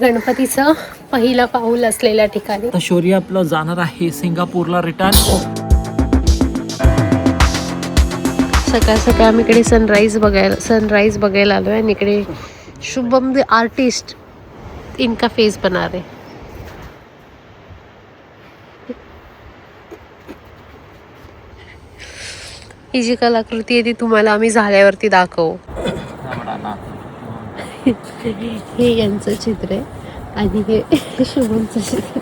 गणपतीचं पहिलं पाऊल असलेल्या ठिकाणी. आता शौर्य आपलं जाणार आहे सिंगापूरला रिटर्न सकाळ सकाळ आम्ही इकडे सनराईज बघायला सनराईज बघायला आलो आहे आणि इकडे शुभम द आर्टिस्ट इनका फेस बना रहे. ही जी कलाकृती आहे ती तुम्हाला आम्ही झाल्यावरती दाखवू. हे यांचं चित्र आहे. आणि हे शुभमचं चित्र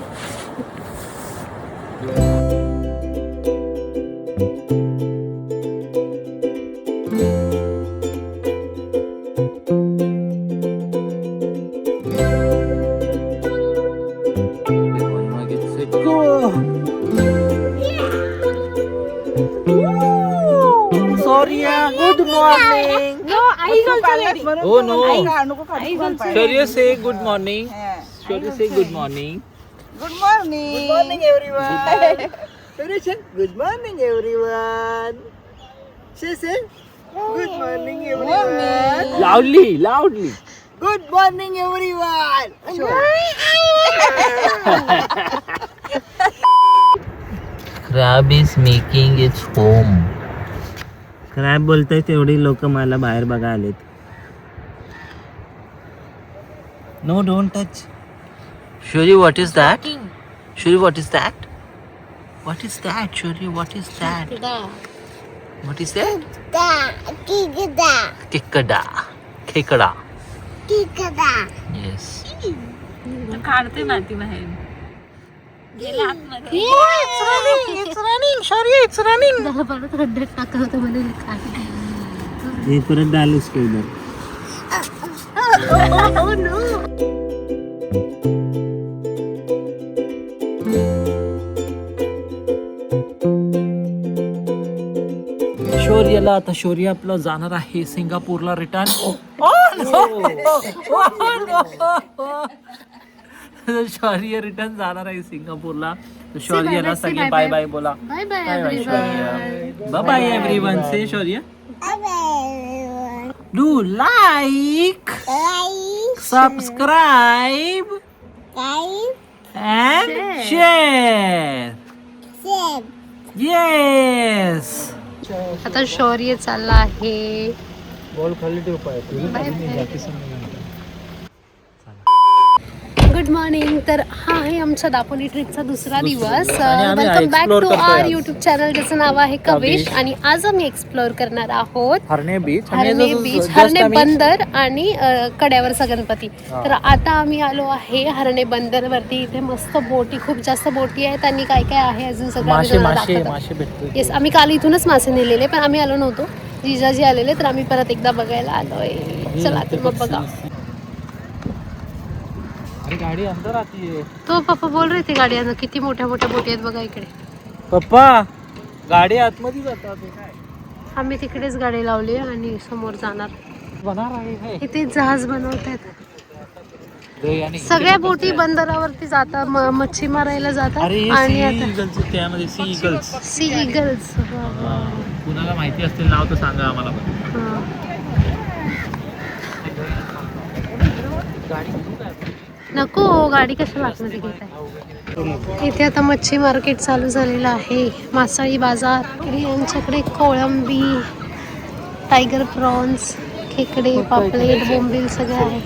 Oh no. Surya say good morning. Surya say good morning. Good morning. Good morning everyone. Surya say good morning everyone. She say good morning everyone. Loudly, loudly. Good morning everyone. Crab is making its home. Crab बोलतोय तेवढी लोक मला बाहेर बघा आलेत. No don't touch Shaurya what is that Shaurya what is that what is that Shaurya what is that what is that खेकडा खेकडा yes काढते माती बाहेर. गेला आतमध्ये. त्याला परत खड्ड्यात टाकलं होतं म्हणून काय हे परत डालूस की उधर शौर्यला आता शौर्य आपलं जाणार आहे सिंगापूरला रिटर्न शौर्य रिटर्न जाणार आहे सिंगापूरला. शौर्यला सगळे बाय बाय बोला. Bye bye bye bye Shaurya. Bye bye everyone say Shaurya. Do like subscribe and share. Yes. आता शौर्य चालला आहे. बॉल खाली ठेव पाय. गुड मॉर्निंग तर हा आहे आमच्या दापोली ट्रिपचा दुसरा दिवस. वेलकम बॅक टू आज. युट्यूब चॅनल ज्याचं नाव आहे कवेश. आणि आज आम्ही एक्सप्लोअर करणार आहोत. हरणे बीच हरणे बीच हरणे बंदर आणि कड्यावरचा गणपती. तर आता आम्ही आलो आहे हरणे बंदर वरती इथे मस्त बोटी खूप जास्त बोटी आहेत. आणि काय काय आहे अजून सगळं येस आम्ही काल इथूनच मासे नेलेले पण आम्ही आलो नव्हतो. जिजाजी आलेले तर आम्ही परत एकदा बघायला आलोय. चला तर मग बघा. गाडी अंदर आती है तो पप्पा बोल रहे थे गाड्या किती मोठ्या मोठ्या बोटी आहेत बघा इकडे. पप्पा गाडी आतमध्ये जातात. आम्ही तिकडेच गाडी लावली आणि समोर जाणार. बघणार आहे काय इथे. जहाज बनवत आहेत. दही आणि सगळ्या बोटी बंदरावरती जातात म- मच्छी मारायला जातात अरे आणि आता त्यामध्ये सी इगल्स सी इगल्स कुणाला माहिती असतील नाव तर सांगा आम्हाला. पण नको गाडी कशाला आतमध्ये घेत आहे इथे आता मच्छी मार्केट चालू झालेलं आहे. मासळी बाजार. यांच्याकडे कोळंबी टायगर प्रॉन्स खेकडे पापलेट बोंबील सगळे आहे.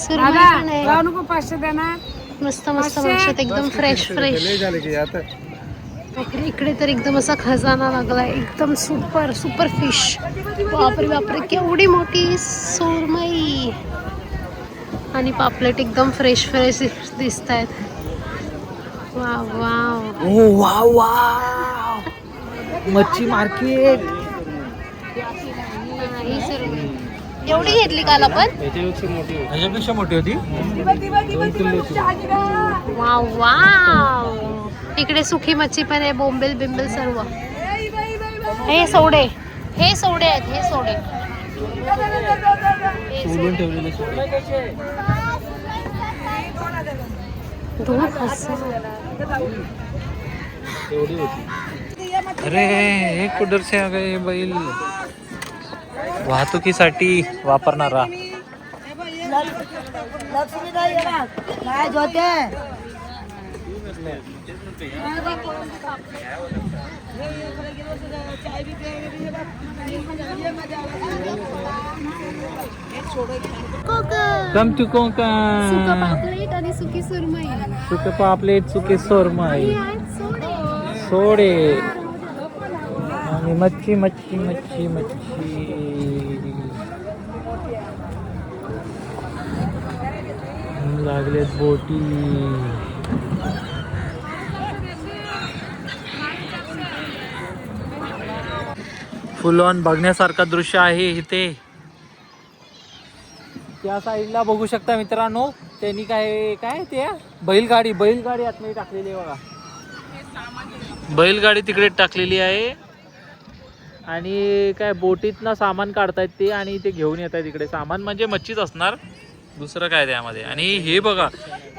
सुरमई पाचशे देणार मस्त मस्त माशात एकदम फ्रेश फ्रेश इकडे तर एकदम असा खजाना लागलाय. एकदम सुपर सुपर फिश बापरे बापरे केवढी मोठी सुरमई. आणि पापलेट एकदम फ्रेश फ्रेश दिसत आहेत वाव वाव. ओ वा वा मच्छी मार्केट. ही. एवढी घेतली काल आपण? ह्याच्यापेक्षा मोठी होती. Wow wow. इकडे सुखी मच्छी पण आहे बोंबेल बिंबेल सर्व. हे सोडे हे सोडे आहेत हे सोडे हे सोलून ठेवलेले दोन हजार एवढी होती अरे हे कुठर से आ गए बैल? वाहतुकीसाठी वापरणारा. लक्ष्मी नाही येणार नाही जोते कम टू सुका कोकण. पापलेट आणि सुकी सुरमई. सुक पापलेट सुके सोरमाई. सोडे. सोडे. आणि मच्छी मच्छी मच्छी मच्छी. लागलेत बोटी. फुल ऑन बघण्यासारखं दृश्य आहे इथे. त्या साईडला बघू शकता मित्रांनो. त्यांनी काय काय ते? बैलगाडी बैलगाडी आतमध्ये टाकलेली आहे बघा. बैलगाडी तिकडे टाकलेली आहे. आणि काय बोटीतनं सामान काढतायत ते आणि ते घेऊन येत आहेत इकडे. सामान म्हणजे मच्छीच असणार. दुसरं काय त्यामध्ये? आणि हे बघा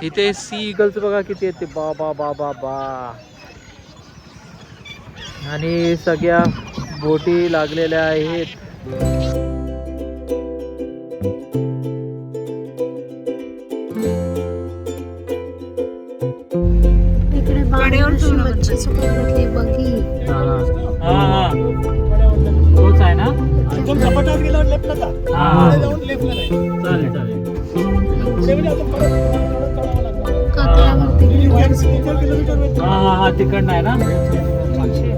इथे सी इगल्स बघा किती येते बा बा बा बा बा. आणि सगळ्या बोटी लागलेल्या आहेत. सुकून घेतली बघी. हा हा. तोच आहे ना? एकदम झपाट्यात गेल्यावर लेफ्टला जा हा पुढे जाऊन लेफ्टला नाही चालेल चालेल. आता परत चढावं लागणार. दीड किलोमीटर हा हा हा. तिकडनं आहे ना?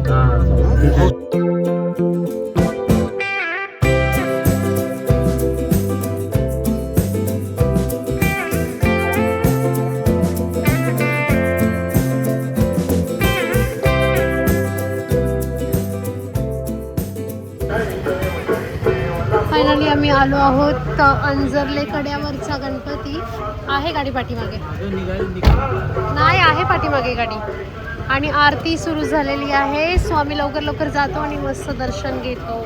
हा. फायनली आम्ही आलो आहोत अंजरले कड्यावरचा गणपती. आहे गाडी पाठीमागे. नाही आहे पाठीमागे गाडी. आणि आरती सुरू झालेली आहे. स्वामी लवकर लवकर जातो आणि मस्त दर्शन घेतो.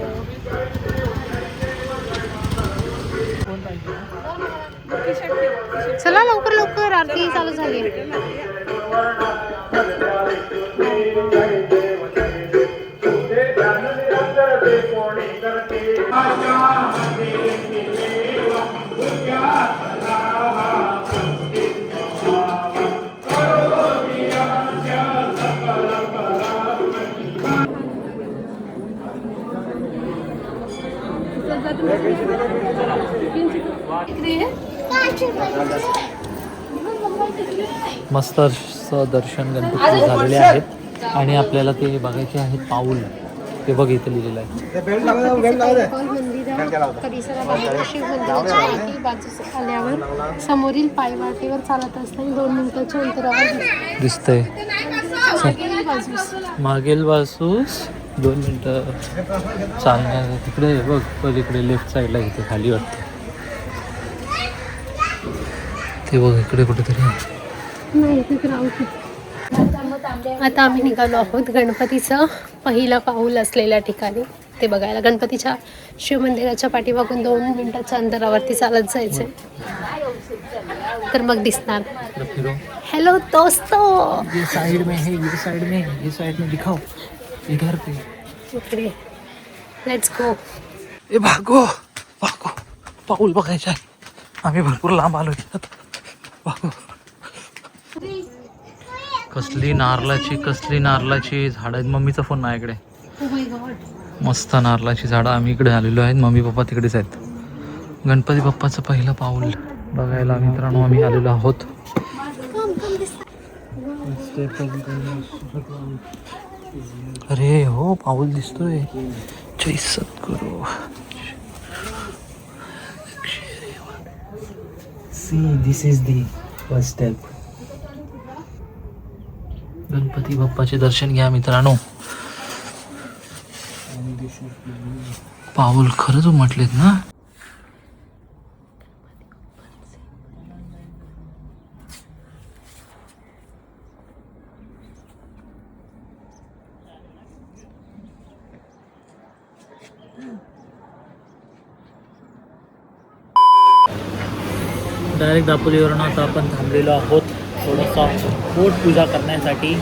चला लवकर लवकर आरती चालू झाली मस्त असं दर्शन गणपती झालेले आहेत. आणि आपल्याला ते बघायचे आहेत पाऊल. ते बघ इथे लिहिलेलं आहे. बाजूस आल्यावर समोरील पायवाटेवर चालत असताना दोन मिनिटाच्या अंतरावर दिसते. दिसतंय मागील बाजूस दोन मिनटं चालणार तिकडे बघ पलीकडे लेफ्ट साईडला इथे खाली वाटतं. ते बघ इकडे कुठेतरी. आता आम्ही निघालो आहोत गणपतीचं पहिलं पाऊल असलेल्या ठिकाणी. ते बघायला गणपतीच्या शिवमंदिराच्या पाठीमागून दोन मिनिटाच्या अंतरावरती चालत जायचंय. तर मग दिसणार. हॅलो दोस्तो. ये साइड में है ये साइड में ये साइड में दिखाओ. इधर पे. लेट्स गो ए भागो. भागो. पाऊल बघायचं आहे. आम्ही भरपूर लांब आलो भागो. कसली नारळाची कसली नारळाची झाडं आहेत. मम्मीचा फोन नाही इकडे. गॉड मस्त नारळाची झाडं. आम्ही इकडे आलेलो आहेत. मम्मी पप्पा तिकडेच आहेत. गणपती बाप्पाचं पहिलं पाऊल. बघायला मित्रांनो आम्ही आलेलो आहोत. अरे हो पाऊल दिसतोय. जय Sadguru. See this is the first step Ganpati बाप्पाचे दर्शन घ्या मित्रांनो. पाऊल खरंच उमटलेत ना? डायरेक्ट दापोलीवरून आता आपण थांबलेलो आहोत. थोडंसं पोट पूजा करण्यासाठी.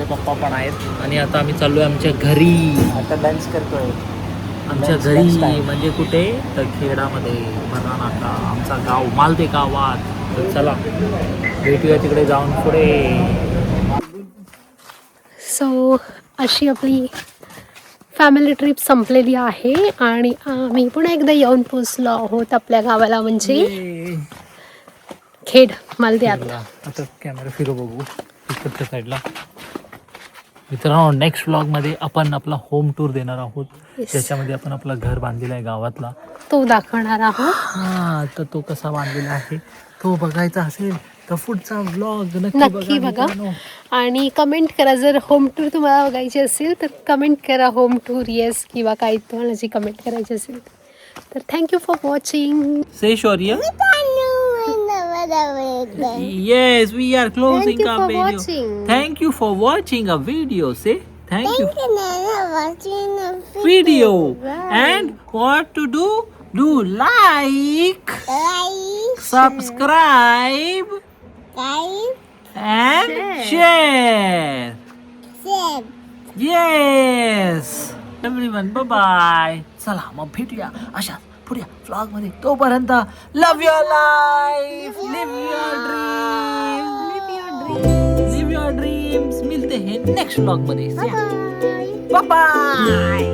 पप्पा पण आहेत. आणि आता आम्ही चाललोय आमच्या घरी. आता लंच करतोय. आमच्या घरी म्हणजे कुठे? तर खेडामध्ये नाका आमचा गाव मालते गावात. तर चला भेटूया तिकडे जाऊन पुढे. सो अशी आपली फॅमिली ट्रिप संपलेली आहे आणि आम्ही पुन्हा एकदा येऊन पोचलो आहोत आपल्या गावाला म्हणजे खेड मालद्यात. आता कॅमेरा फिरू बघू. इकडच्या साईडला मित्रांनो नेक्स्टमध्ये आपण आपला होम टूर देणार आहोत. त्याच्यामध्ये आपण आपला घर बांधलेला आहे गावातला. तो दाखवणार आहोत. हा तर तो कसा बांधलेला आहे तो बघायचा असेल. पुढचा ब्लॉग नक्की बघा आणि कमेंट करा. जर होम टूर तुम्हाला बघायची असेल तर कमेंट करा होम टूर येस किंवा काय तुम्हाला जी कमेंट करायची असेल. तर thank you for watching say Shaurya yes we are closing a video thank you for watching a video say thank you video and what to do do like subscribe and share. Yes. Everyone, bye bye. चला मग भेटूया अशा पुढे vlog मध्ये तोपर्यंत love your life live your dream live your dreams मिलते हैं next व्लॉगमध्ये bye bye